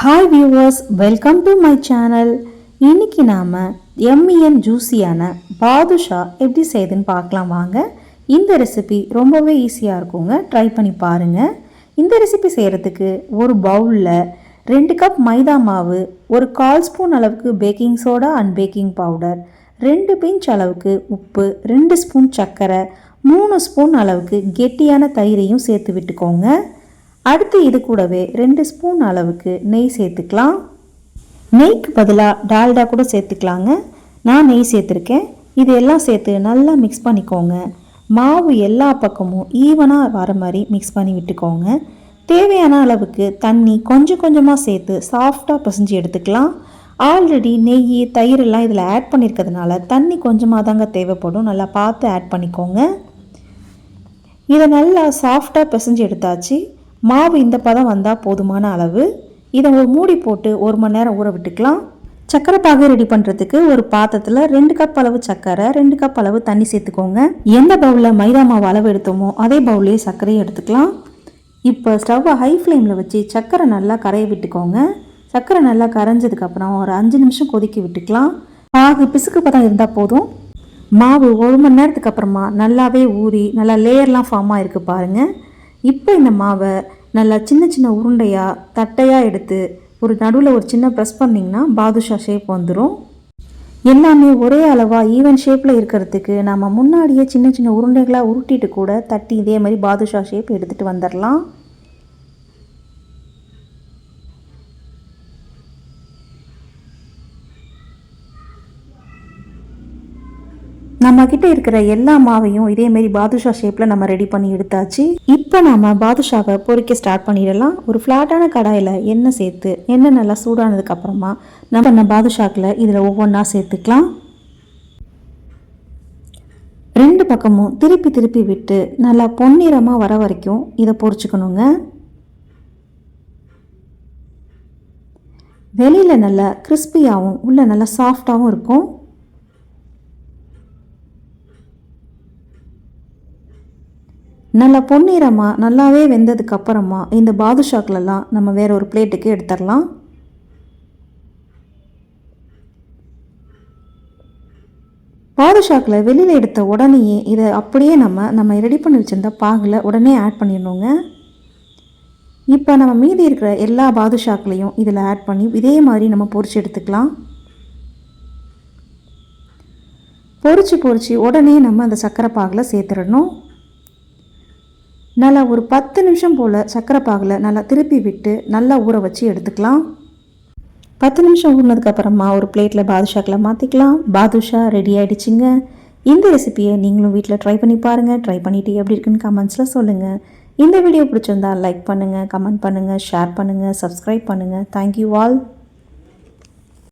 Hi viewers welcome to my channel இன்னைக்கு நாம் MEN ஜூஸியான பாதுஷா எப்படி செய்யுதுன்னு பார்க்கலாம் வாங்க. இந்த ரெசிபி ரொம்பவே ஈஸியாக இருக்குங்க. ட்ரை பண்ணி பாருங்கள் இந்த ரெசிபி செய்கிறதுக்கு ஒரு பவுலில் ரெண்டு கப் மைதா மாவு ஒரு கால் ஸ்பூன் அளவுக்கு baking soda and baking powder ரெண்டு பிஞ்ச் அளவுக்கு உப்பு ரெண்டு ஸ்பூன் சர்க்கரை மூணு ஸ்பூன் அளவுக்கு கெட்டியான தயிரையும் சேர்த்து விட்டுக்கோங்க. அடுத்து இது கூடவே ரெண்டு ஸ்பூன் அளவுக்கு நெய் சேர்த்துக்கலாம். நெய்க்கு பதிலாக டால்டா கூட சேர்த்துக்கலாங்க. நான் நெய் சேர்த்துருக்கேன். இது எல்லாம் சேர்த்து நல்லா மிக்ஸ் பண்ணிக்கோங்க. மாவு எல்லா பக்கமும் ஈவனாக வர மாதிரி மிக்ஸ் பண்ணி விட்டுக்கோங்க. தேவையான அளவுக்கு தண்ணி கொஞ்சம் கொஞ்சமாக சேர்த்து சாஃப்டாக பிசைஞ்சு எடுத்துக்கலாம். ஆல்ரெடி நெய் தயிர் எல்லாம் இதில் ஆட் பண்ணியிருக்கிறதுனால தண்ணி கொஞ்சமாக தாங்க தேவைப்படும். நல்லா பார்த்து ஆட் பண்ணிக்கோங்க. இதை நல்லா சாஃப்டாக பிசைஞ்சு எடுத்தாச்சு. மாவு இந்த பதம் வந்தால் போதுமான அளவு. இதை ஒரு மூடி போட்டு ஒரு மணி நேரம் ஊற விட்டுக்கலாம். சக்கரை பாகு ரெடி பண்ணுறதுக்கு ஒரு பாத்திரத்தில் ரெண்டு கப் அளவு சர்க்கரை ரெண்டு கப் அளவு தண்ணி சேர்த்துக்கோங்க. எந்த பவுலில் மைதா மாவு அளவு எடுத்தோமோ அதே பவுல்லையே சர்க்கரையும் எடுத்துக்கலாம். இப்போ ஸ்டவ்வை ஹை ஃப்ளேமில் வச்சு சர்க்கரை நல்லா கரைய விட்டுக்கோங்க. சர்க்கரை நல்லா கரைஞ்சதுக்கப்புறம் ஒரு அஞ்சு நிமிஷம் கொதிக்க விட்டுக்கலாம். பாகு பிசுக்கு பதம் இருந்தால் போதும். மாவு ஒரு மணி நேரத்துக்கு அப்புறமா நல்லாவே ஊறி நல்லா லேயர்லாம் ஃபார்மாக இருக்குது பாருங்கள் இப்போ இந்த மாவை நல்லா சின்ன சின்ன உருண்டையாக தட்டையாக எடுத்து ஒரு நடுவில் ஒரு சின்ன ப்ரெஸ் பண்ணிங்கன்னா பாதுஷா ஷேப் வந்துடும் எல்லாமே ஒரே அளவாக ஈவன் ஷேப்பில் இருக்கிறதுக்கு நம்ம முன்னாடியே சின்ன சின்ன உருண்டைகளாக உருட்டிட்டு கூட தட்டி இதே மாதிரி பாதுஷா ஷேப் எடுத்துகிட்டு வந்துடலாம் நம்ம கிட்ட இருக்கிற எல்லா மாவையும் இதே மாதிரி பாதுஷா ஷேப்பில் நம்ம ரெடி பண்ணி எடுத்தாச்சு. இப்போ நம்ம பாதுஷாவை பொறிக்க ஸ்டார்ட் பண்ணிடலாம். ஒரு ஃப்ளாட்டான கடாயில் எண்ணெய் சேர்த்து எண்ணெய் நல்லா சூடானதுக்கு அப்புறமா நம்ம பண்ண பாதுஷாக்கில் இதில் ஒவ்வொன்றா சேர்த்துக்கலாம். ரெண்டு பக்கமும் திருப்பி திருப்பி விட்டு நல்லா பொன்னிறமாக வர வரைக்கும் இதை பொறிச்சுக்கணுங்க. வெளியில் நல்லா கிறிஸ்பியாகவும் உள்ளே நல்லா சாஃப்டாகவும் இருக்கும். நல்லா பொன்னிறமாக நல்லாவே வெந்ததுக்கு அப்புறமா இந்த பாதுஷாக்களெல்லாம் நம்ம வேற ஒரு பிளேட்டுக்கு எடுத்துடலாம். பாதுஷாக்கில் வெளியில் எடுத்த உடனேயே இதை அப்படியே நம்ம நம்ம ரெடி பண்ணி வச்சுருந்த பாகில் உடனே ஆட் பண்ணிடணுங்க. இப்போ நம்ம மீதி இருக்கிற எல்லா பாதுஷாக்களையும் இதில் ஆட் பண்ணி இதே மாதிரி நம்ம பொறிச்சு எடுத்துக்கலாம். பொரிச்சு பொரிச்சு உடனே நம்ம அந்த சர்க்கரை பாகில் சேர்த்துடணும். நல்லா ஒரு பத்து நிமிஷம் போல் சர்க்கரை பாகில் நல்லா திருப்பி விட்டு நல்லா ஊற வச்சு எடுத்துக்கலாம். பத்து நிமிஷம் ஊறினதுக்கப்புறமா ஒரு பிளேட்டில் பாதுஷாக்கில் மாற்றிக்கலாம் பாதுஷா ரெடி ஆகிடுச்சிங்க இந்த ரெசிபியை நீங்களும் வீட்டில் ட்ரை பண்ணி பாருங்கள் ட்ரை பண்ணிவிட்டு எப்படி இருக்குன்னு கமெண்ட்ஸில் சொல்லுங்கள் இந்த வீடியோ பிடிச்சிருந்தா லைக் பண்ணுங்கள் கமெண்ட் பண்ணுங்கள் ஷேர் பண்ணுங்கள் சப்ஸ்கிரைப் பண்ணுங்கள் தேங்க்யூ ஆல்